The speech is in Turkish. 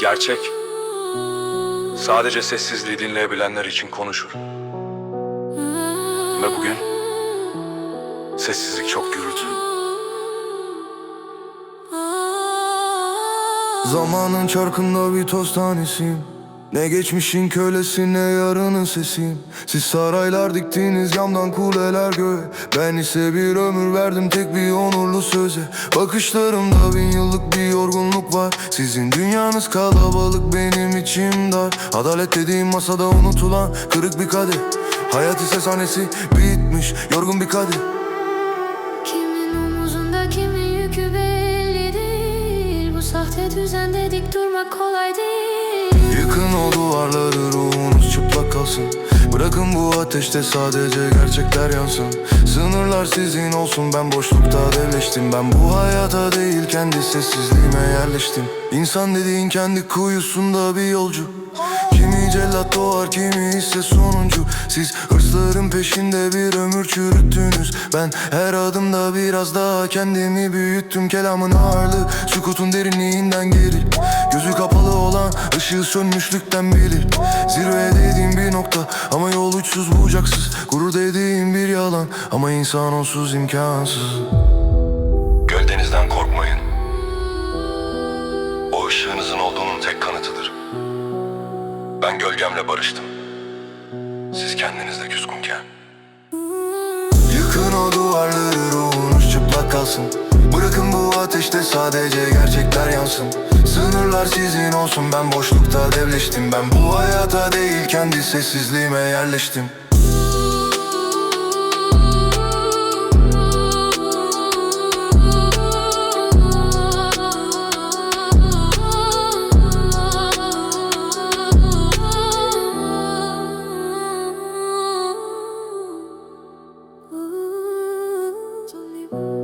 Gerçek sadece sessizliği dinleyebilenler için konuşur. Ve bugün sessizlik çok gürültü. Zamanın çarkında bir toz tanesiyim Ne geçmişin kölesi ne yarının sesiyim Siz saraylar diktiğiniz camdan kuleler göğe. Ben ise bir ömür verdim tek bir onurlu söze. Bakışlarımda bin yıllık bir yorgunluk var. Sizin dünyanız kalabalık benim içim dar. Adalet dediğim masada unutulan kırık bir kadeh Hayat ise sahnesi bitmiş yorgun bir kadeh Kimin omuzunda kimin yükü belli değil. Bu sahte düzende dik durmak kolay değil Yıkın o duvarları ruhunuz çıplak kalsın. Bırakın bu ateşte sadece gerçekler yansın. Sınırlar sizin olsun ben boşlukta devleştim. Ben bu hayata değil kendi sessizliğime yerleştim. İnsan dediğin kendi kuyusunda bir yolcu Doğar kimi ise sonuncu. Siz hırsların peşinde bir ömür çürüttünüz. Ben her adımda biraz daha kendimi büyüttüm. Kelamın ağırlığı sükutun derinliğinden gelir. Gözü kapalı olan ışığı sönmüşlükten bilir. Zirveye dediğim bir nokta ama yol uçsuz bucaksız. Gurur dediğim bir yalan ama insan onsuz imkansız Ben gölgemle barıştım. Siz kendinizle küskünken. Yıkın o duvarları ruhunuz çıplak kalsın Bırakın bu ateşte sadece gerçekler yansın Sınırlar sizin olsun ben boşlukta devleştim Ben bu hayata değil kendi sessizliğime yerleştim you.